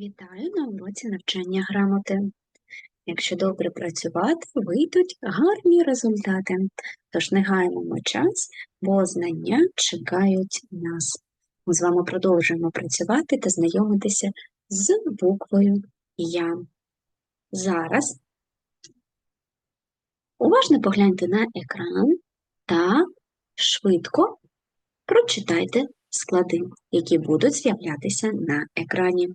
Вітаю на уроці навчання грамоти. Якщо добре працювати, вийдуть гарні результати. Тож не гаймемо час, бо знання чекають нас. Ми з вами продовжуємо працювати та знайомитися з буквою Я. Зараз уважно погляньте на екран та швидко прочитайте склади, які будуть з'являтися на екрані.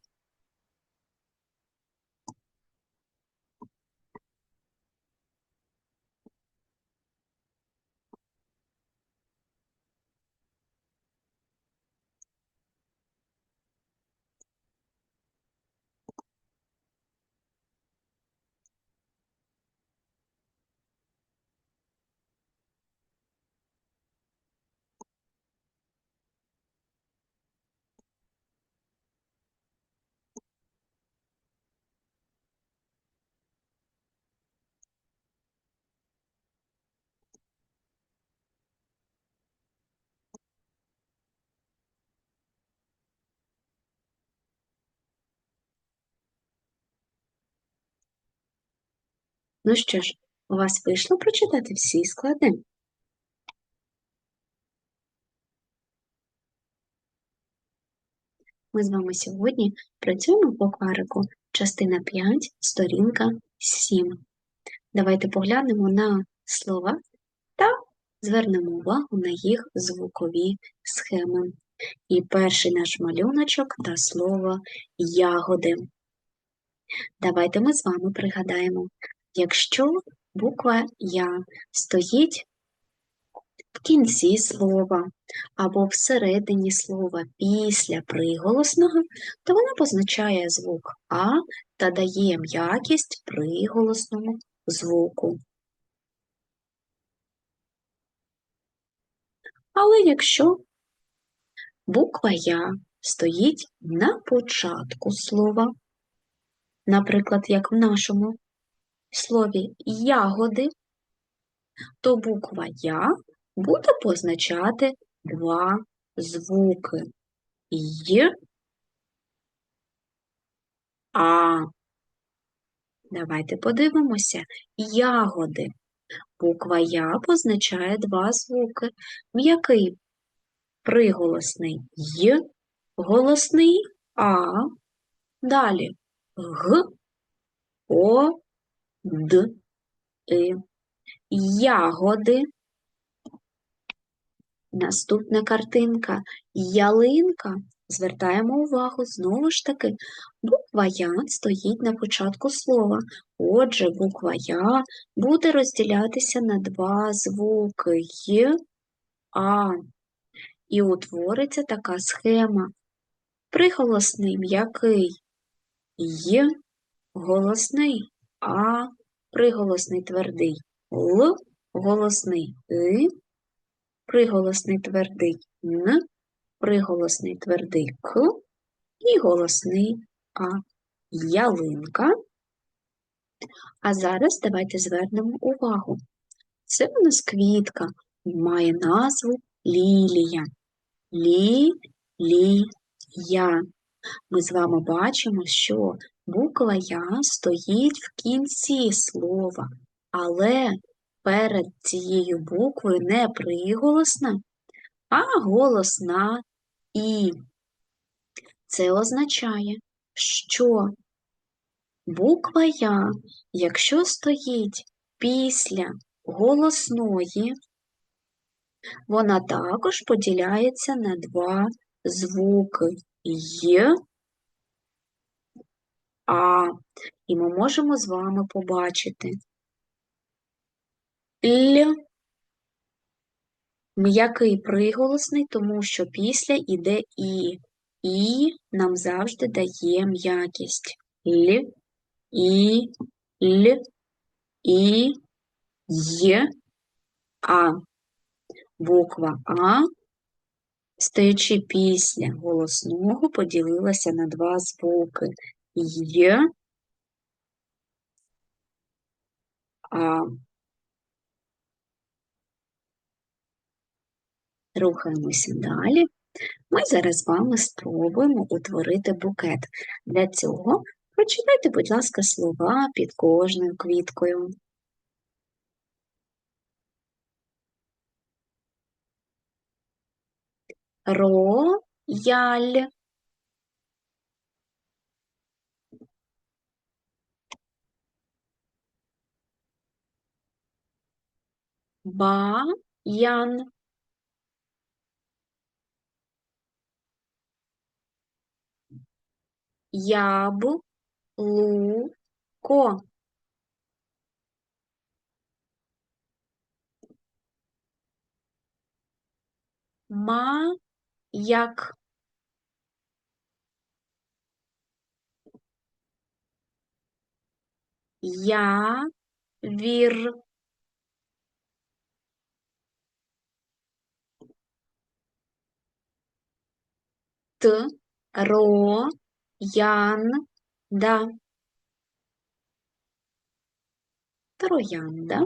Ну що ж, у вас вийшло прочитати всі склади? Ми з вами сьогодні працюємо по кварику частина 5, сторінка 7. Давайте поглянемо на слова та звернемо увагу на їх звукові схеми. І перший наш малюночок та слово ягоди. Давайте ми з вами пригадаємо, якщо буква Я стоїть в кінці слова або всередині слова після приголосного, то вона позначає звук А та дає м'якість приголосному звуку. Але якщо буква Я стоїть на початку слова, наприклад, як в нашому слові ягоди, то буква Я буде позначати два звуки Й, А. Давайте подивимося. Ягоди. Буква Я позначає два звуки. М'який приголосний Й, голосний А. Далі Г, О, Д, И. Ягоди. Наступна картинка ялинка. Звертаємо увагу, знову ж таки, буква Я стоїть на початку слова. Отже, буква Я буде розділятися на два звуки Й, А. І утвориться така схема. Приголосний м'який Й, голосний А, приголосний твердий Л, голосний И, приголосний твердий Н, приголосний твердий К і голосний А. Ялинка. А зараз давайте звернемо увагу. Це у нас квітка має назву лілія. Лі-лі-я. Ми з вами бачимо, що буква Я стоїть в кінці слова, але перед цією буквою не приголосна, а голосна І. Це означає, що буква Я, якщо стоїть після голосної, вона також поділяється на два звуки Й, А. І ми можемо з вами побачити Л м'який приголосний, тому що після іде І. І нам завжди дає м'якість. Л, І, Л, І, Й, А. Буква А, стоячи після голосного, поділилася на два звуки А. Рухаємося далі. Ми зараз з вами спробуємо утворити букет. Для цього прочитайте, будь ласка, слова під кожною квіткою. Рояль. Баян. Яблуко. Маяк. Явір. Т, ро, ян, да. Троянда.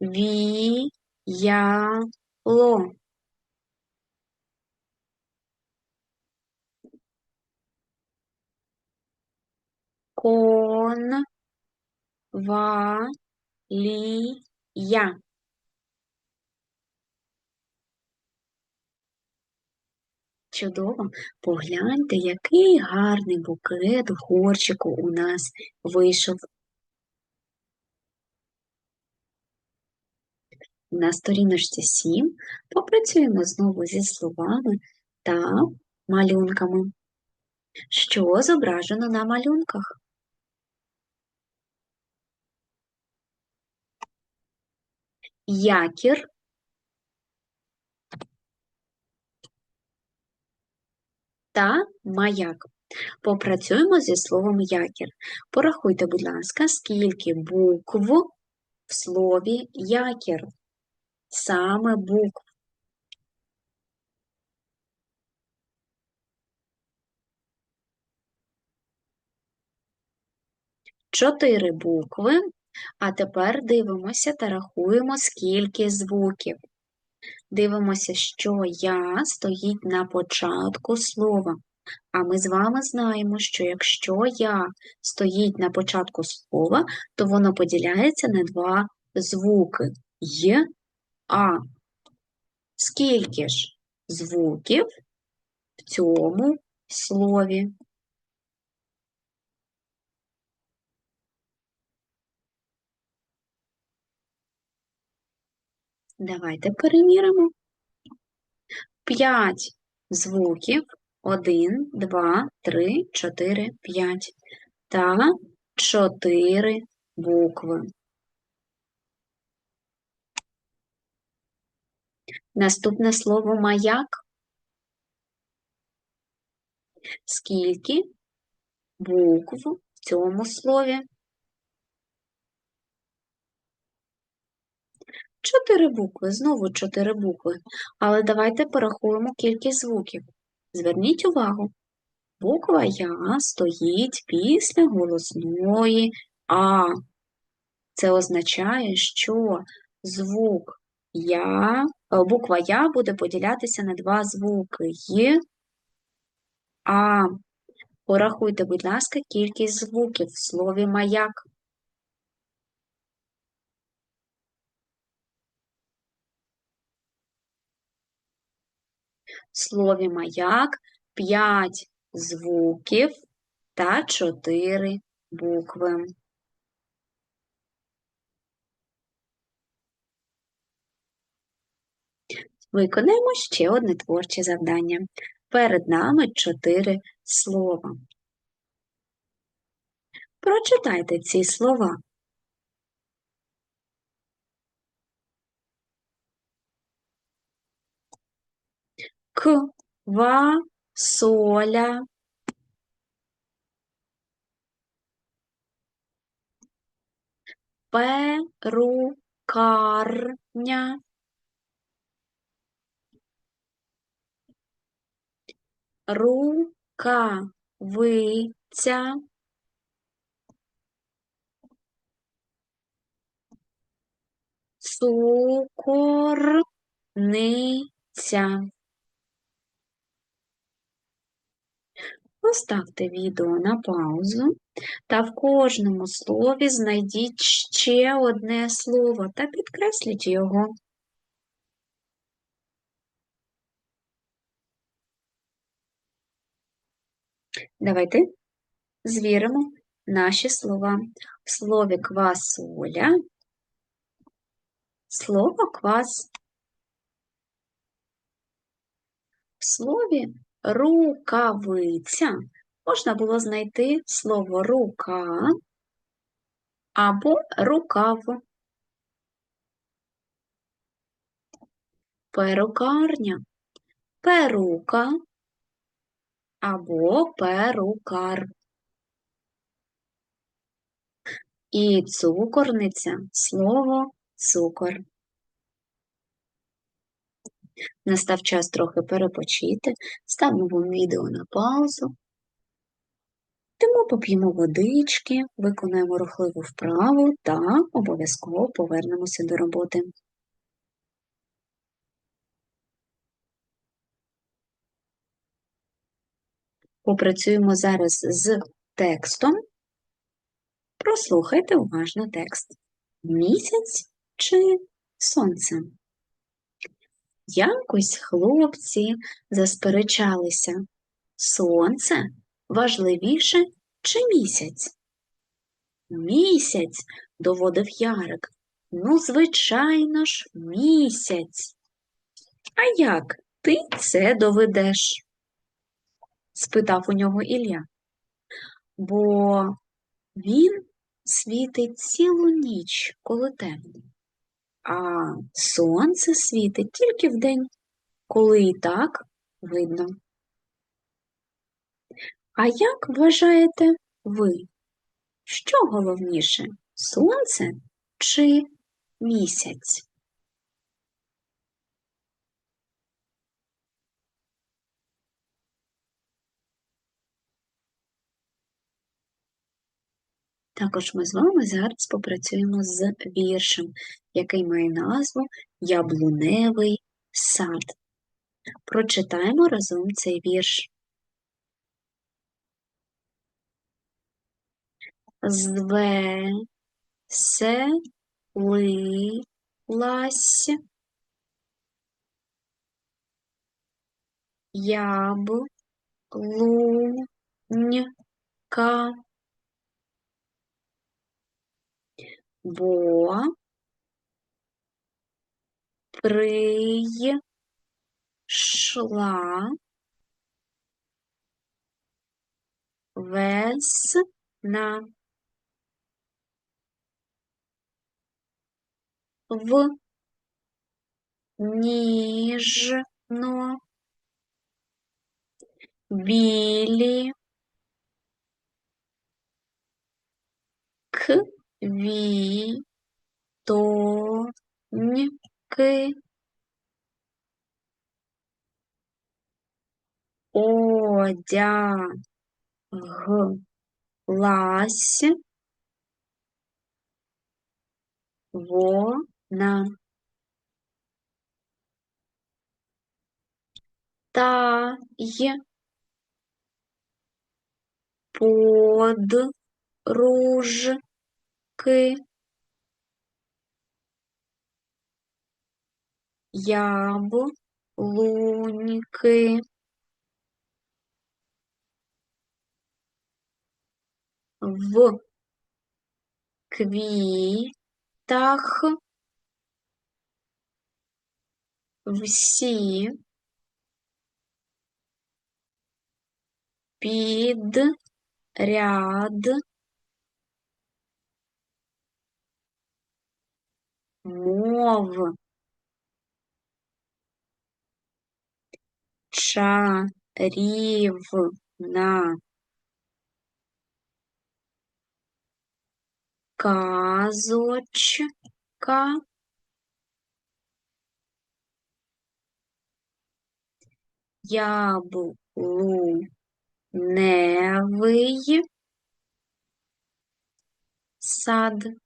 Ви, я. Кон, ва, ли, я. Чудово! Погляньте, який гарний букет в горщику у нас вийшов. На сторіночці 7 попрацюємо знову зі словами та малюнками. Що зображено на малюнках? Якір, та маяк. Попрацюємо зі словом якір. Порахуйте, будь ласка, скільки букв в слові якір. Саме букв. Чотири букви. А тепер дивимося та рахуємо, скільки звуків. Дивимося, що я стоїть на початку слова. А ми з вами знаємо, що якщо я стоїть на початку слова, то воно поділяється на два звуки Й, А. Скільки ж звуків в цьому слові? Давайте перевіримо. П'ять звуків. Один, два, три, чотири, п'ять. Та чотири букви. Наступне слово маяк. Скільки букв в цьому слові? Чотири букви, знову чотири букви. Але давайте порахуємо кількість звуків. Зверніть увагу, буква Я стоїть після голосної А. Це означає, що звук Я, е, буква Я буде поділятися на два звуки Й, А. Порахуйте, будь ласка, кількість звуків в слові маяк. Слові маяк п'ять звуків та чотири букви. Виконаємо ще одне творче завдання. Перед нами чотири слова. Прочитайте ці слова. Квасоля перукарня. Рукавиця. Цукор Поставте відео на паузу та в кожному слові знайдіть ще одне слово та підкресліть його. Давайте звіримо наші слова. В слові квасоля слово квас. В слові рукавиця можна було знайти слово рука або рукав. Перукарня, перука або перукар. І цукорниця слово цукор. Настав час трохи перепочити, ставимо відео на паузу, тому поп'ємо водички, виконаємо рухливу вправу та обов'язково повернемося до роботи. Попрацюємо зараз з текстом. Прослухайте уважно текст. Місяць чи сонце? Якось хлопці засперечалися. Сонце важливіше чи місяць? Місяць, доводив Ярик. Ну, звичайно ж, місяць. А як ти це доведеш? спитав у нього Ілля. Бо він світить цілу ніч, коли темно, а сонце світить тільки вдень, коли і так видно. А як вважаєте ви, що головніше сонце чи місяць? Також ми з вами зараз попрацюємо з віршем, який має назву Яблуневий сад. Прочитаємо разом цей вірш. Звеселилась яблунька бо прийшла весна. В ніжно білі к вітоньки одяглась вона. Та й подружки яблуньки в квітах всі підряд мов чарівна казочка яблуневий сад.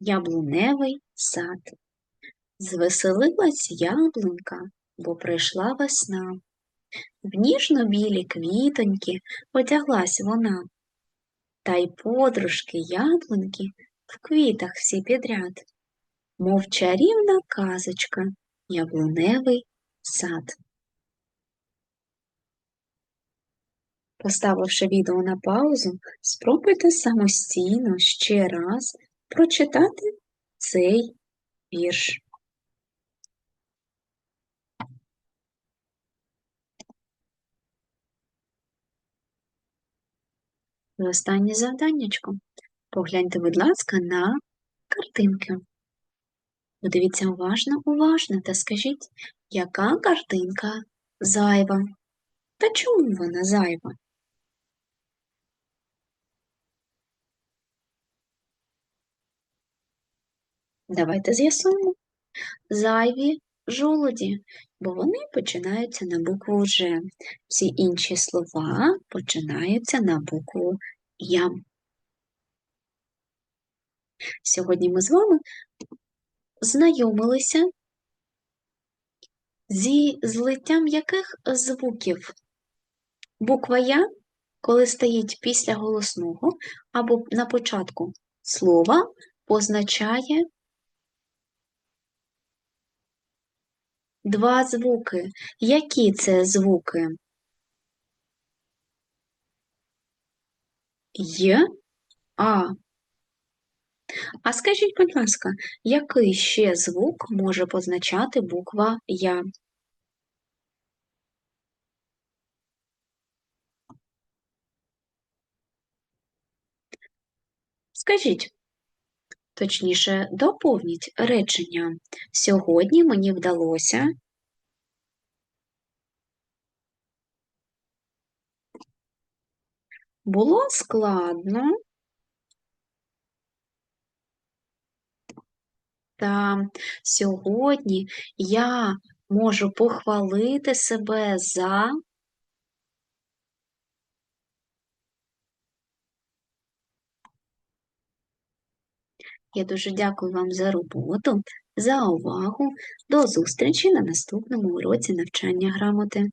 Яблуневий сад. Звеселилась яблунька, бо прийшла весна. В ніжно-білі квітоньки одяглась вона, та й подружки яблуньки в квітах всі підряд, мов чарівна казочка, яблуневий сад. Поставивши відео на паузу, спробуйте самостійно ще раз прочитати цей вірш. І останнє завданнячко. Погляньте, будь ласка, на картинки. Подивіться уважно, уважно та скажіть, яка картинка зайва? Та чому вона зайва? Давайте з'ясуємо. Зайві жолоді, бо вони починаються на букву Ж. Всі інші слова починаються на букву Я. Сьогодні ми з вами знайомилися зі злиттям яких звуків буква Я, коли стоїть після голосного або на початку слова, позначає два звуки. Які це звуки? Й, А. А скажіть, будь ласка, який ще звук може позначати буква Я? Скажіть, точніше, доповніть речення. Сьогодні мені вдалося. Було складно. Та сьогодні я можу похвалити себе за Я дуже дякую вам за роботу, за увагу. До зустрічі на наступному уроці навчання грамоти.